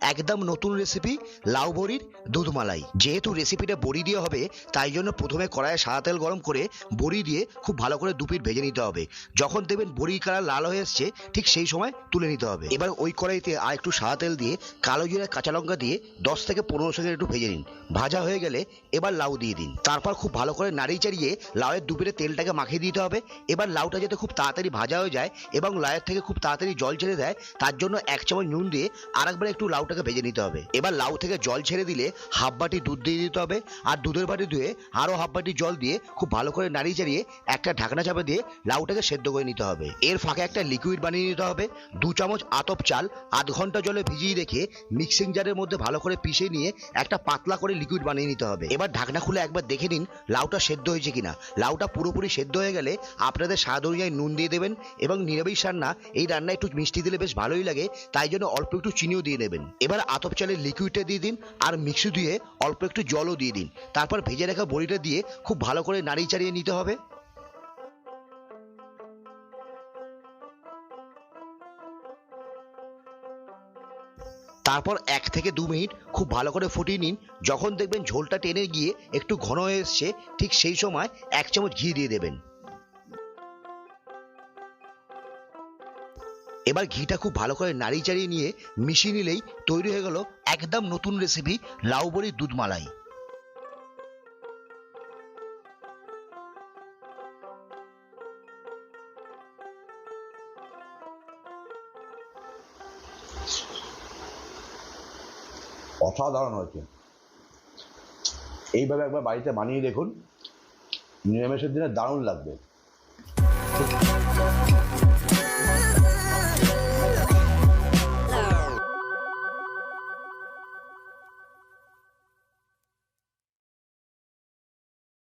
একদম নতুন রেসিপি লাউ বড়ির দুধমালাই। যেহেতু রেসিপিটা বড়ি দিয়ে হবে, তাই জন্য প্রথমে কড়াইয়ে সাদা তেল গরম করে বড়ি দিয়ে খুব ভালো করে দু পিঠ ভেজে নিতে হবে। যখন দেখবেন বড়ির কালার লাল হয়ে এসছে, ঠিক সেই সময় তুলে নিতে হবে। এবার ওই কড়াইতে আর একটু সাদা তেল দিয়ে কালো জিরা, কাঁচা লঙ্কা দিয়ে দশ থেকে পনেরো সেকেন্ড একটু ভেজে নিন। ভাজা হয়ে গেলে এবার লাউ দিয়ে দিন। তারপর খুব ভালো করে নাড়িয়ে চাড়িয়ে লাউয়ের দুপিরে তেলটাকে মাখিয়ে দিতে হবে। এবার লাউটা যাতে খুব তাড়াতাড়ি ভাজা হয়ে যায় এবং লাউয়ের থেকে খুব তাড়াতাড়ি জল ছেড়ে দেয়, তার জন্য এক চামচ নুন দিয়ে আরেকবার একটু লাউটাকে ভেজে নিতে হবে। এবার লাউ থেকে জল ছেড়ে দিলে হাফ বাটি দুধ দিয়ে দিতে হবে আর দুধের বাটি ধুয়ে আরও হাফ বাটি জল দিয়ে খুব ভালো করে নাড়িয়ে চাড়িয়ে একটা ঢাকনা চাপা দিয়ে লাউটাকে সেদ্ধ করে নিতে হবে। এর ফাঁকে একটা লিকুইড বানিয়ে নিতে হবে। দু চামচ আতপ চাল, আধ ঘণ্টা জলে ভিজিয়ে রেখে মিক্সিং জারের মধ্যে ভালো করে পিষে নিয়ে একটা পাতলা করে লিকুইড বানিয়ে নিতে হবে। এবার ঢাকনা খুলে একবার দেখে নিন লাউটা সেদ্ধ হয়েছে কিনা। লাউটা পুরোপুরি সেদ্ধ হয়ে গেলে আপনাদের স্বাদ অনুযায়ী নুন দিয়ে দেবেন এবং নিরামিষ রান্না এই রান্না একটু মিষ্টি দিলে বেশ ভালোই লাগে, তাই জন্য অল্প একটু চিনিও দিয়ে নেবেন। এবার আতপ চালের লিকুইডটা দিয়ে দিন আর মিক্সি দিয়ে অল্প একটু জলও দিয়ে দিন। তারপর ভেজে রাখা বড়িটা দিয়ে খুব ভালো করে নাড়িয়ে চাড়িয়ে নিতে হবে। তারপর এক থেকে দু মিনিট খুব ভালো করে ফুটিয়ে নিন। যখন দেখবেন ঝোলটা টেনে গিয়ে একটু ঘন হয়ে এসছে, ঠিক সেই সময় এক চামচ ঘি দিয়ে দেবেন। এবার ঘিটা খুব ভালো করে নাড়িয়ে চাড়িয়ে নিয়ে মিশিয়ে নিলেই তৈরি হয়ে গেল একদম নতুন রেসিপি লাউ বড়ির দুধ মালাই। অসাধারণ হয়েছে। এইভাবে একবার বাড়িতে বানিয়ে দেখুন, নিরামিষের দিনে দারুণ লাগবে।